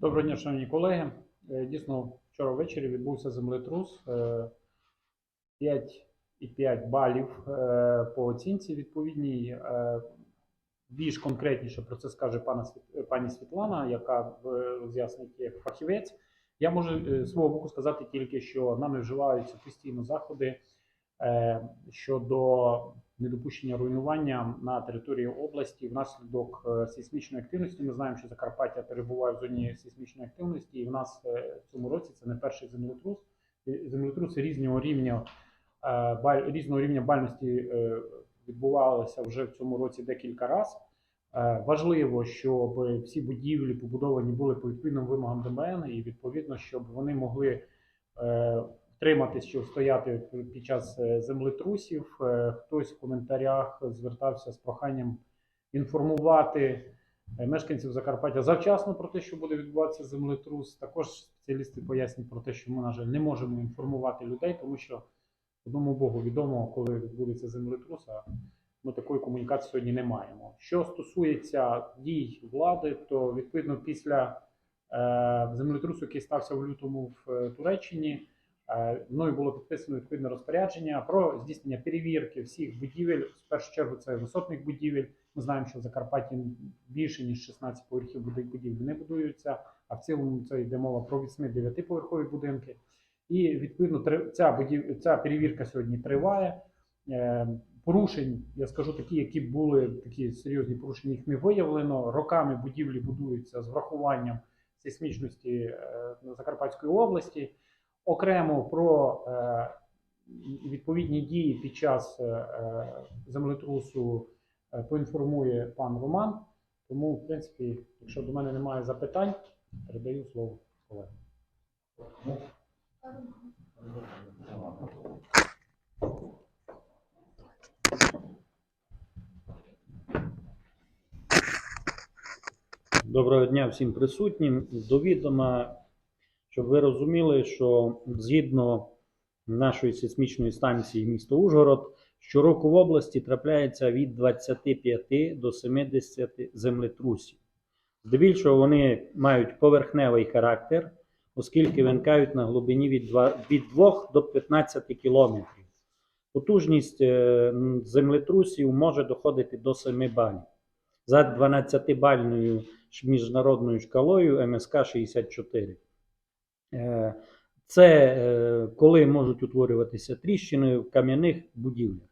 Доброго дня, шановні колеги. Е, Дійсно, вчора ввечері відбувся землетрус. Е, 5,5 балів е, по оцінці відповідній. Е, Більш конкретніше про це скаже пані Світлана, яка роз'яснить як фахівець. Я можу е, свого боку сказати тільки, що нами вживаються постійно заходи е, щодо недопущення руйнування на території області внаслідок е, сейсмічної активності. Ми знаємо, що Закарпаття перебуває в зоні сейсмічної активності, і в нас е, в цьому році це не перший землетрус. Землетруси різного рівня е, різного рівня бальності відбувалися вже в цьому році декілька разів. Важливо, щоб всі будівлі побудовані були по відповідним вимогам ДБН, і відповідно, щоб вони могли втриматись чи стояти під час е, землетрусів. Е, Хтось в коментарях звертався з проханням інформувати е, мешканців Закарпаття завчасно про те, що буде відбуватися землетрус. Також спеціалісти пояснюють про те, що ми, на жаль, не можемо інформувати людей, тому що одному Богу відомо, коли відбудеться землетрус, а ми такої комунікації сьогодні не маємо. Що стосується дій влади, то відповідно після землетрусу, який стався в лютому в Туреччині, мною було підписано відповідне розпорядження про здійснення перевірки всіх будівель. В першу чергу це висотних будівель. Ми знаємо, що в Закарпатті більше ніж 16 поверхів будівлі не будуються, а в цілому це йде мова про 8-9 поверхові будинки. І відповідно ця будів... ця перевірка сьогодні триває. Е, Порушень, я скажу такі, які були такі серйозні порушення, їх не виявлено. Роками будівлі будуються з врахуванням сейсмічності е, Закарпатської області. Окремо про е, відповідні дії під час е, е, землетрусу поінформує пан Роман. Тому, в принципі, якщо до мене немає запитань, передаю слово колегам. Доброго дня всім присутнім. До відома, щоб ви розуміли, що згідно нашої сейсмічної станції міста Ужгород, щороку в області трапляється від 25 до 70 землетрусів. Здебільшого вони мають поверхневий характер, оскільки виникають на глибині від 2, від 2 до 15 кілометрів. Потужність е, землетрусів може доходити до 7 балів. За 12-бальною міжнародною шкалою МСК 64. Е, Це е, коли можуть утворюватися тріщини в кам'яних будівлях.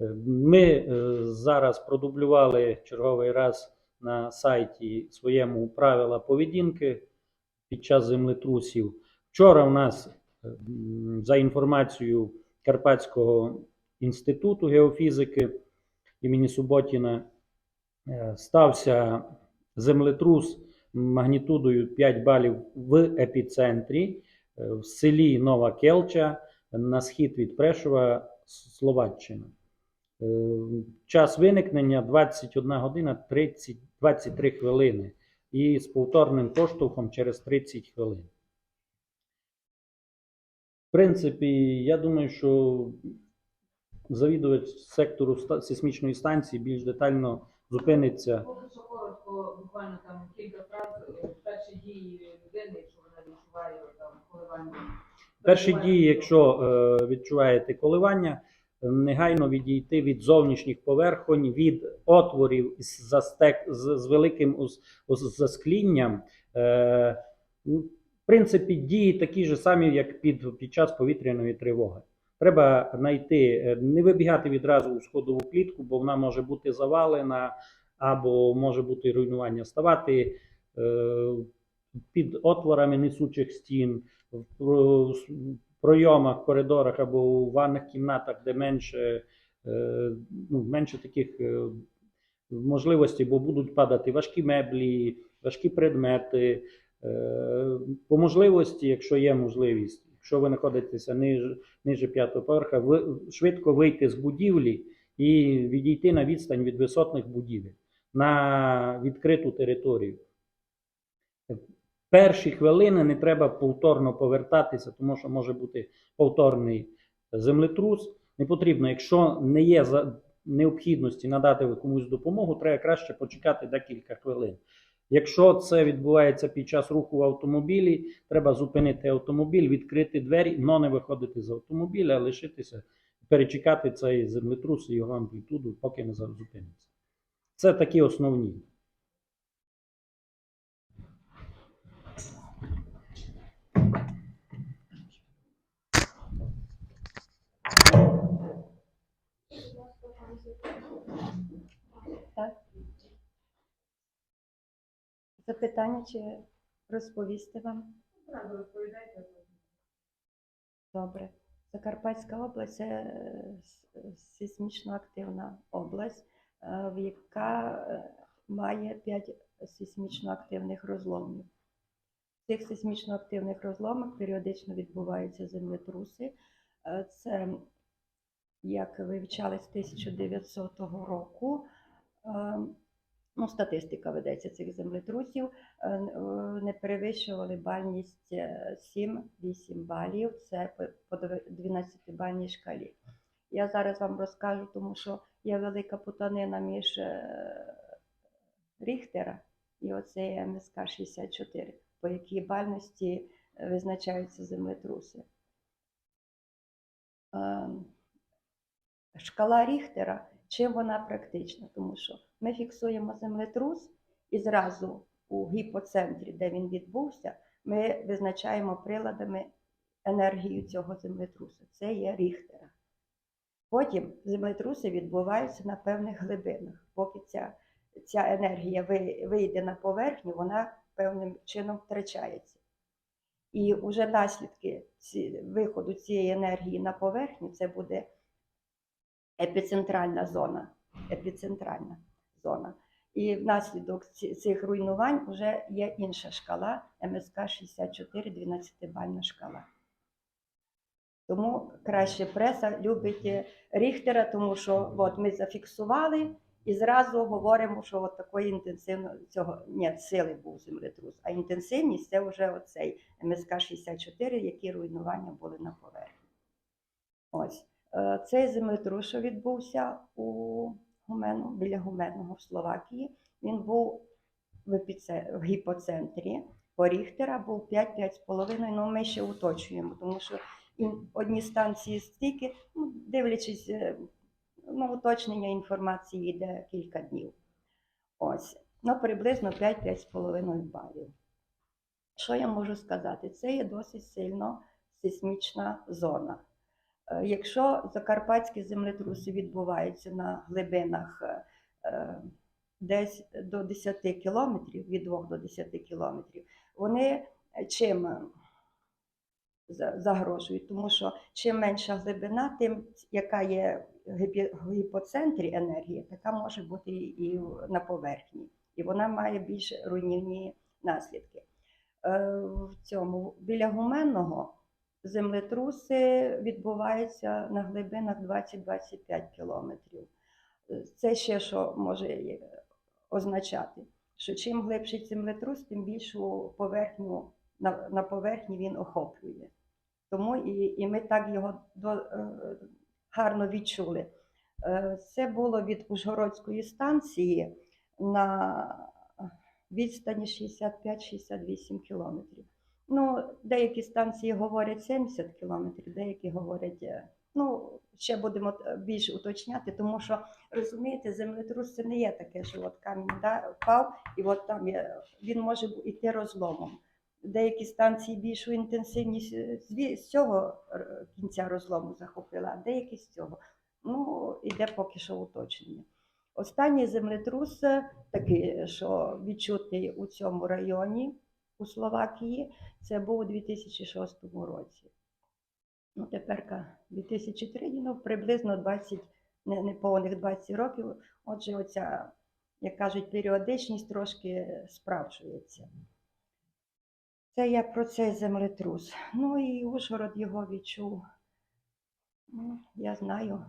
Е, Ми зараз продублювали черговий раз на сайті своєму правила поведінки під час землетрусів. Вчора у нас, за інформацією Карпатського інституту геофізики імені Суботіна, стався землетрус магнітудою 5 балів в епіцентрі е, в селі Нова Келча на схід від Прешова, Словаччина. Е, Час виникнення 21 година 30, 23 хвилини і з повторним поштовхом через 30 хвилин. В принципі, я думаю, що завідувач сектору сейсмічної станції більш детально зупиниться. Поки що коротко, буквально там кілька фраз, перші дії людини, якщо вона відчуває там коливання. Перші дії, якщо е, відчуваєте коливання, негайно відійти від зовнішніх поверхонь, від отворів з, застек, з, з великим засклінням. Е, в принципі, дії такі ж самі, як під, під час повітряної тривоги. Треба знайти, е, не вибігати відразу у сходову клітку, бо вона може бути завалена або може бути руйнування. Ставати е, під отворами несучих стін, в пройомах, коридорах або у ванних кімнатах, де менше, е, ну, менше таких можливостей, бо будуть падати важкі меблі, важкі предмети. По можливості, якщо є можливість, якщо ви знаходитеся ниже, ниже п'ятого поверха, ви, швидко вийти з будівлі і відійти на відстань від висотних будівель на відкриту територію. Перші хвилини не треба повторно повертатися, тому що може бути повторний землетрус. Не потрібно, якщо не є необхідності надати комусь допомогу, треба краще почекати декілька хвилин. Якщо це відбувається під час руху в автомобілі, треба зупинити автомобіль, відкрити двері, но не виходити з автомобіля, а лишитися, перечекати цей землетрус і його амплітуду, поки не зупиниться. Це такі основні. Запитання чи розповісти вам? Розповідайте. Добре. Закарпатська область це сейсмічно активна область, е, в яка е, має 5 сейсмічно активних розломів. В цих сейсмічно активних розломах періодично відбуваються землетруси. Е, Це, як вивчали з 1900 року, е, ну, статистика ведеться цих землетрусів, е, е, не перевищували бальність е, 7-8 балів. Це по- по 12-бальній шкалі. Я зараз вам розкажу, тому що є велика путанина між е, Ріхтера і оцею МСК 64, по якій бальності е, визначаються землетруси. Е, Шкала Ріхтера, чим вона практична? Тому що ми фіксуємо землетрус і зразу у гіпоцентрі, де він відбувся, ми визначаємо приладами енергію цього землетрусу. Це є Ріхтера. Потім землетруси відбуваються на певних глибинах. Поки ця, ця енергія вийде на поверхню, вона певним чином втрачається. І вже наслідки ці, виходу цієї енергії на поверхню це буде епіцентральна зона. Епіцентральна зона. І внаслідок цих руйнувань вже є інша шкала МСК 64, 12-бальна шкала. Тому краще преса любить е, Ріхтера, тому що от ми зафіксували і зразу говоримо, що от такої інтенсивної цього ні, сили був землетрус, а інтенсивність це вже оцей МСК 64, які руйнування були на поверхні. Ось. Е, Цей землетрус, що відбувся у Гумену, біля Гуменного в Словакії, він був в, епіце- в гіпоцентрі. По Ріхтера був 5-5,5, ну ми ще уточуємо, тому що одні станції стільки, ну, дивлячись, е, ну, уточнення інформації йде кілька днів. Ось, ну, приблизно 5-5,5 балів. Що я можу сказати? Це є досить сильно сейсмічна зона. Е, Якщо закарпатські землетруси відбуваються на глибинах е, е, десь до 10 кілометрів, від 2 до 10 кілометрів, вони чим загрожують? Тому що чим менша глибина, тим яка є в гіпоцентрі енергія, така може бути і на поверхні. І вона має більш руйнівні наслідки. В цьому біля гуменного землетруси відбуваються на глибинах 20-25 кілометрів. Е, Це ще що може е, означати, що чим глибший землетрус, тим більшу поверхню на, на поверхні він охоплює. Тому і, і ми так його до, е, гарно відчули. Це було від Ужгородської станції на відстані 65-68 кілометрів. Ну, деякі станції говорять 70 кілометрів, деякі говорять, е, ну, ще будемо е, більше уточняти, тому що розумієте, землетрус це не є таке, що от камінь да, впав, і от там є, він може йти розломом. Деякі станції більшу інтенсивність е, з цього кінця розлому захопила, а деякі з цього. Ну, іде поки що уточнення. Останній землетрус такий, що відчутий у цьому районі у Словакії, це був у 2006 році. Ну, тепер 2003, ну, приблизно 20, не- неповних 20 років. Отже, оця, як кажуть, періодичність трошки справджується. Це я про цей землетрус. Ну і Ужгород його відчув. Ну, я знаю,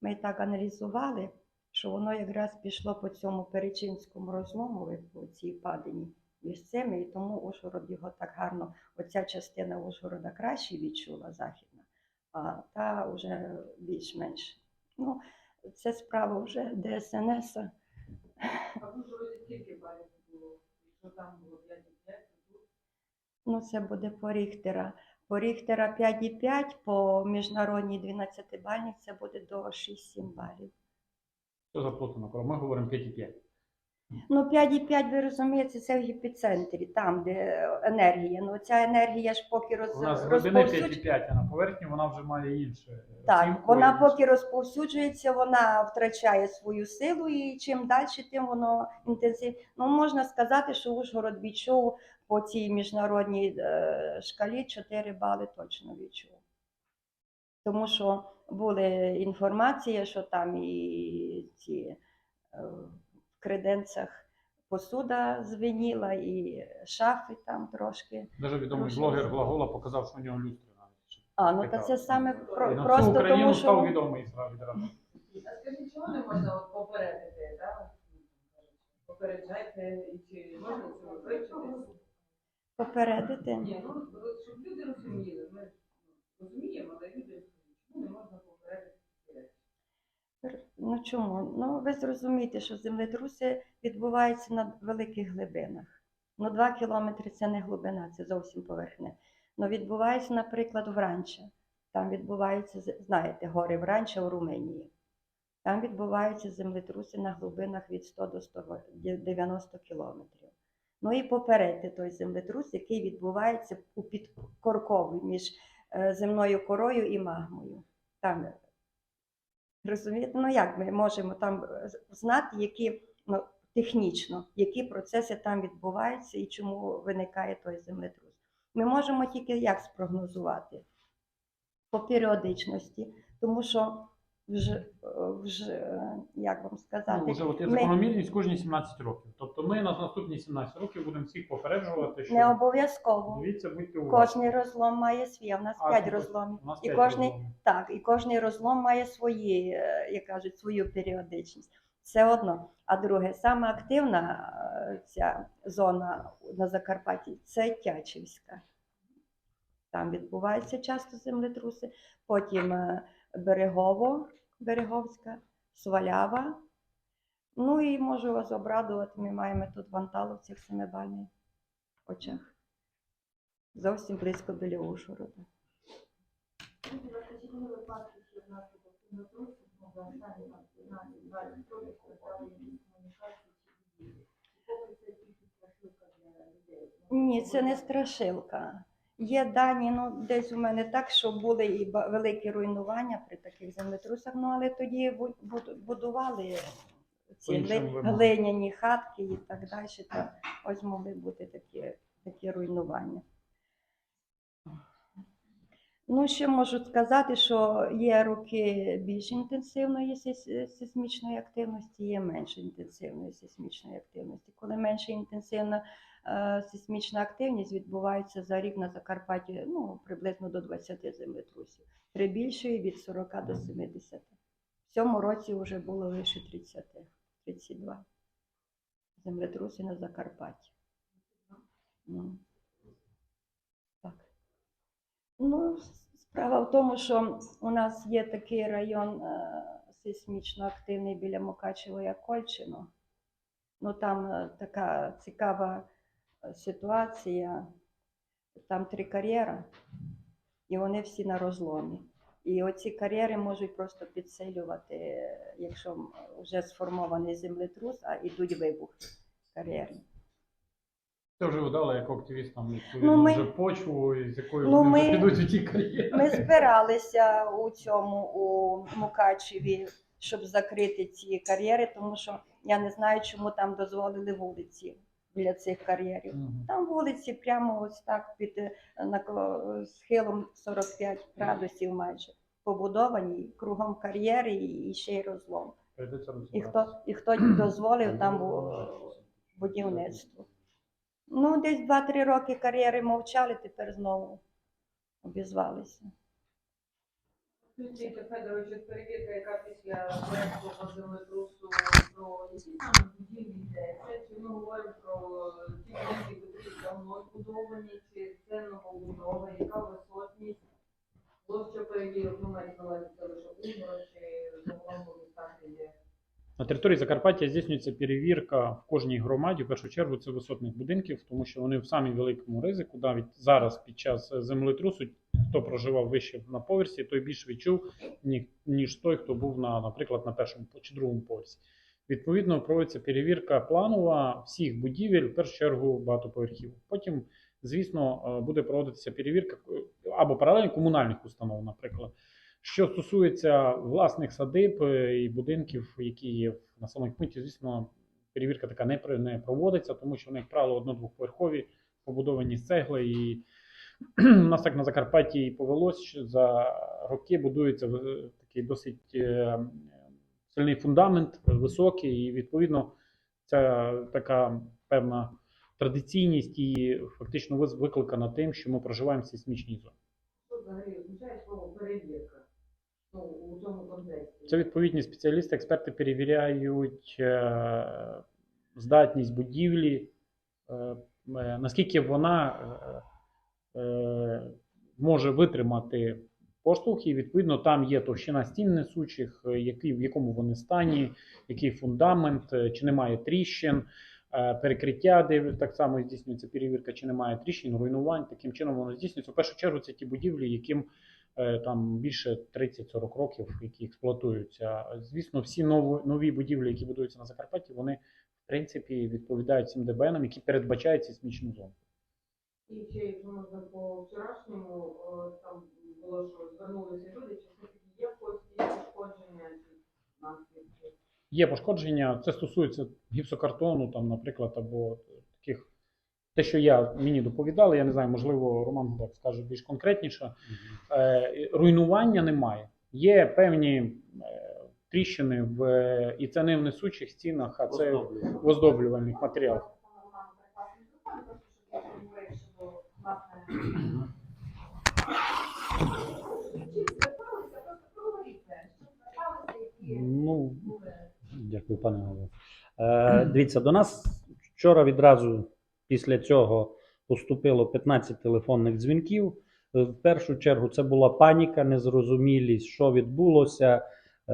ми так аналізували, що воно якраз пішло по цьому перечинському розлому, по цій падині між і тому Ужгород його так гарно, оця частина Ужгорода краще відчула західна, а та вже більш-менш. Ну, це справа вже ДСНС. А в Ужгороді скільки балів було? Якщо там було 5,5, то тут Ну, це буде по Ріхтера. По Ріхтера 5,5, по міжнародній 12 бальній це буде до 6-7 балів. Що заплутано? Ми говоримо 5,5. Ну, 5,5, ви розумієте, це в епіцентрі, там, де енергія. Ну, ця енергія ж поки роз... У нас з глибини розповсюджується. 5,5, а на поверхні вона вже має інше. Так, оцінку вона і- поки розповсюджується, вона втрачає свою силу, і чим далі, тим воно інтенсив. Ну, можна сказати, що Ужгород відчув по цій міжнародній е, шкалі 4 бали точно відчув. Тому що були інформація, що там і ці е, креденцях посуда звеніла, і шафи там трошки. Дуже відомий Прошу. блогер Глагола показав, що у нього люстри навіть. А, ну та це саме І про, на всю просто Україну тому, став що. відомий зразу відразу. А скажіть, чого не можна от попередити, да? Попереджайте, і чи можна це вивчити? Попередити. Ні, ну от щоб люди розуміли, ми але люди розуміють, чому не можна попередити ці речі? Ну чому? Ну ви зрозумієте, що землетруси відбуваються на великих глибинах. Ну, 2 кілометри це не глибина, це зовсім поверхня. Ну, відбувається, наприклад, в Ранче. Там відбуваються, знаєте, гори Вранча у Румунії. Там відбуваються землетруси на глибинах від 100 до 190 кілометрів. Ну і попередьте той землетрус, який відбувається у підкорковій між е, земною корою і магмою. Там Розумієте? Ну як ми можемо там е, знати, які ну, технічно, які процеси там відбуваються і чому виникає той землетрус? Ми можемо тільки як спрогнозувати по періодичності, тому що вже, вже як вам сказати, Ну, вже от ми- закономірність кожні 17 років. Тобто ми на наступні 17 років будемо всіх попереджувати, що не обов'язково. дивіться, будьте уважні. Кожний розлом має свій, а в нас А, п'ять ну, розломів. Нас І кожний. Так, і кожний розлом має свої, як кажуть, свою періодичність. Це одно. А друге, саме активна е, ця зона на Закарпатті це Тячівська. Там відбуваються часто землетруси. Потім е, Берегово, Береговська, Свалява. Ну і можу вас обрадувати, ми маємо тут в Анталовцях семибальний очах. Зовсім близько біля Ужгорода. Ні, це не страшилка. Є дані, ну десь у мене так, що були і великі руйнування при таких землетрусах, ну але тоді бу- будували ці глиняні хатки і так далі. Та ось могли бути такі, такі руйнування. Ну, ще можу сказати, що є роки більш інтенсивної сейс- сейсмічної активності, є менш інтенсивної сейсмічної активності. Коли менш інтенсивна е, сейсмічна активність відбувається за рік на Закарпатті ну, приблизно до 20 землетрусів. При більшої від 40 до 70. В цьому році вже було лише 30, 32 землетруси на Закарпатті. Ну. Ну, справа в тому, що у нас є такий район е, сейсмічно активний біля Мукачева, як Кольчино. Ну там е, така цікава е, ситуація. Там три кар'єра, і вони всі на розломі. І оці кар'єри можуть просто підсилювати, якщо вже сформований землетрус, а йдуть вибухи кар'єри. Це вже видали як активістам відповідно Ну, ми- вже почву, з якою Ну, вони ми- підуть у ті кар'єри. Ми збиралися у цьому у Мукачеві, щоб закрити ці кар'єри, тому що я не знаю, чому там дозволили вулиці біля цих кар'єрів. Мгм. Там вулиці прямо ось так під е, нако- схилом 45 градусів майже побудовані, кругом кар'єри і ще й розлом. І хто, і хто дозволив там будівництво. Ну, десь 2-3 роки кар'єри мовчали, тепер знову обізвалися. Віктор Федорович, перевірка, яка після проекту по землетрусу про які саме будівлі йдеться, чи ми говоримо про ті які давно збудовані, чи це новобудова, яка висотність, площа перевірок, ну мається на лише Ужгород, чи загалом по містах є На території Закарпаття здійснюється перевірка в кожній громаді. В першу чергу це висотних будинків, тому що вони в самі великому ризику. Навіть зараз під час землетрусу, хто проживав вище на поверсі, той більше відчув, ні- ніж той, хто був на, наприклад, на першому чи другому поверсі. Відповідно, проводиться перевірка планова всіх будівель, в першу чергу багатоповерхів. Потім, звісно, е, буде проводитися перевірка е, або паралельно комунальних установ, наприклад. Що стосується власних садиб е, і будинків, які є в населених пунктах, звісно, перевірка така не, проводиться, тому що вони, як правило, одно-двохповерхові, побудовані з цегли. І у нас так на Закарпатті і повелось, що за роки будується такий досить е, сильний фундамент, високий, і відповідно ця така певна традиційність і фактично викликана тим, що ми проживаємо в сейсмічній зоні. Взагалі означає слово перевірка? Ну, у цьому контексті. Це відповідні спеціалісти, експерти перевіряють е, здатність будівлі, е, е, наскільки вона може витримати поштовх, і відповідно там є товщина стін несучих, який, в якому вони стані, який фундамент, чи немає тріщин. Перекриття, де так само здійснюється перевірка, чи немає тріщин, руйнувань. Таким чином воно здійснюється. В першу чергу це ті будівлі, яким там більше 30-40 років, які експлуатуються. Звісно, всі нові, нові будівлі, які будуються на Закарпатті, вони в принципі відповідають цим ДБНам, які передбачають сейсмічну зону. І чи якщо можна по вчорашньому, там було, що звернулися люди, чи все-таки є пошкодження, наслідки? Є пошкодження, це стосується гіпсокартону, там, наприклад, або таких. Те, що я мені доповідали, я не знаю, можливо, Роман Гудак скаже більш конкретніше. Е, руйнування немає. Є певні е, тріщини в і це не в несучих стінах, а це в оздоблювальних матеріалах. Ну, Дякую, пане голово. Е, дивіться, до нас вчора відразу після цього поступило 15 телефонних дзвінків. Е, В першу чергу це була паніка, незрозумілість, що відбулося. Е,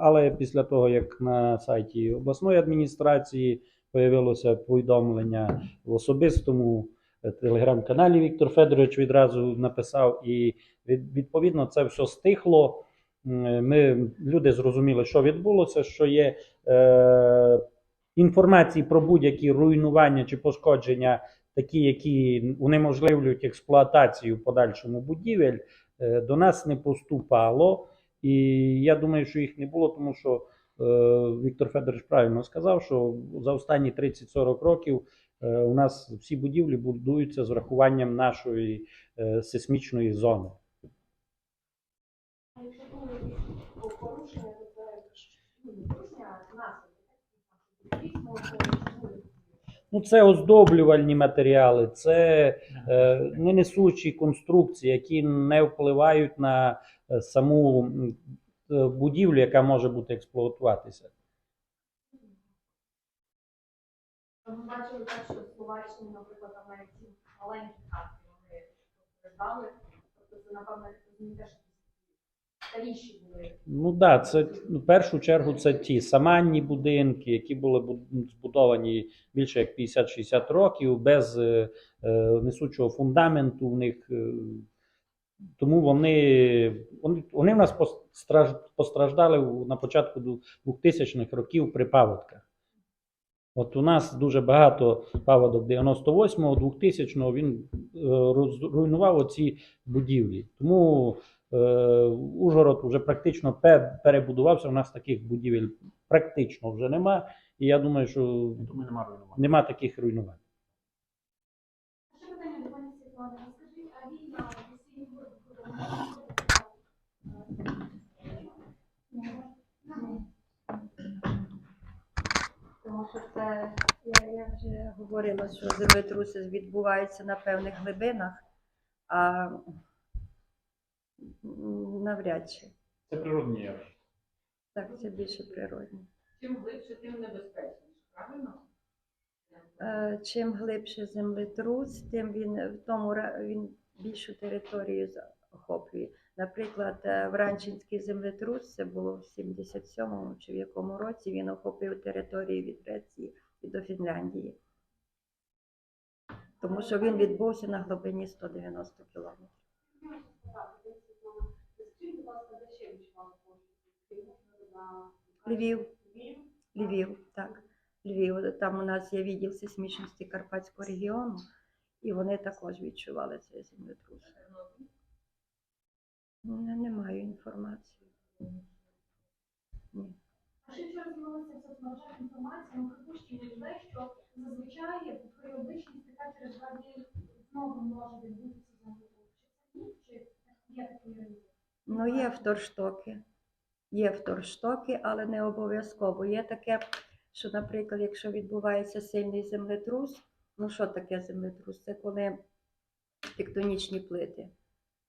але після того, як на сайті обласної адміністрації появилося повідомлення в особистому е, телеграм-каналі, Віктор Федорович відразу написав, і відповідно це все стихло. Ми люди зрозуміли, що відбулося, що є е, інформації про будь-які руйнування чи пошкодження, такі, які унеможливлюють експлуатацію в подальшому будівель, е, до нас не поступало. І я думаю, що їх не було, тому що е, Віктор Федорович правильно сказав, що за останні 30-40 років е, у нас всі будівлі будуються з врахуванням нашої е, сейсмічної зони. Порушення, то це ну, це оздоблювальні матеріали, це е, ненесучі конструкції, які не впливають на е, саму е, будівлю, яка може бути експлуатуватися. Ми бачили так, що в Словаччині, наприклад, навіть ці маленькі хатки вони постраждали. Тобто це, напевно, теж якісь Ну так, да, це ну, в першу чергу це ті саманні будинки, які були збудовані більше як 50-60 років, без е, е, несучого фундаменту в них. е, Тому вони, вони, вони в нас постраж- постраждали на початку 2000-х років при паводках. От у нас дуже багато паводок 98-го, 2000-го він е, роз- руйнував оці будівлі. Тому Ужгород вже практично перебудувався. У нас таких будівель практично вже нема. І я думаю, що Тому немає руйнування. нема таких руйнувань. Тому що це Я, я вже говорила, що землетруси відбуваються на певних глибинах, а навряд чи. Це природні явища. Так, це більше природне. Чим глибше, тим небезпечніше, правильно? Е, Чим глибше землетрус, тим він в тому він більшу територію захоплює. Наприклад, е, Вранчинський землетрус, це було в 77-му чи в якому році він охопив територію від Греції і до Фінляндії. Тому що він відбувся на глибині 190 кілометрів. Скажіть, будь ласка, де ще відчували пошуки? Львів. Львів? Так. Львів. Там у нас є відділ сейсмічності Карпатського регіону, і вони також відчували цей землетрус. Не, не маю інформації. Ні. А ще вчора з'явилася в соцмережах інформація на припущення людей, що зазвичай періодичність така через два дні знову може відбутися землетрус. Чи це ні? Чи є ризик? Ну, є вторштоки. Є вторштоки, але не обов'язково. Є таке, що, наприклад, якщо відбувається сильний землетрус, ну що таке землетрус? Це коли тектонічні плити.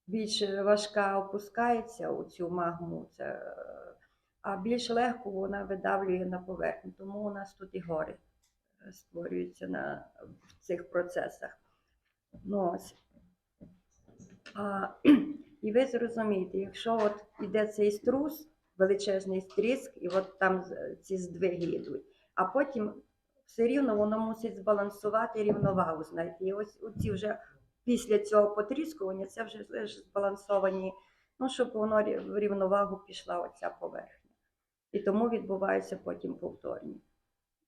Більш важка опускається у цю магму, це, а більш легко вона видавлює на поверхню. Тому у нас тут і гори е, створюються на, в цих процесах. Ну, ось. А, і ви зрозумієте, якщо от іде цей струс, величезний стріск, і от там ці здвиги йдуть, а потім все рівно воно мусить збалансувати рівновагу. Знаєте, і ось ці вже після цього потріскування це вже збалансовані, ну щоб воно в рівновагу пішла оця поверхня. І тому відбуваються потім повторні.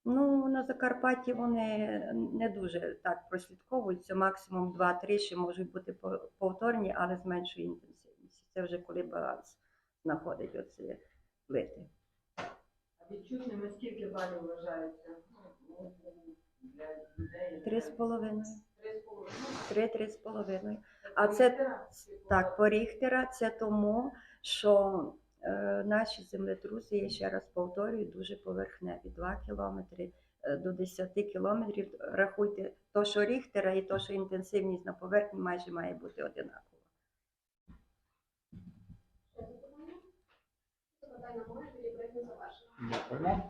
Ну, на Закарпатті вони не дуже так прослідковуються, максимум 2-3 ще можуть бути повторні, але з меншою інтенсивністю. Це вже коли баланс знаходить оці плити. А відчутними скільки балів вважається? Ну, людей. Три з половиною. Три-три з половиною. А це так, по Ріхтера це тому, що е, наші землетруси, я ще раз повторюю, дуже поверхневі. 2 кілометри е, до 10 кілометрів. Рахуйте, то, що Ріхтера і то, що інтенсивність на поверхні майже має бути одинакова. Ще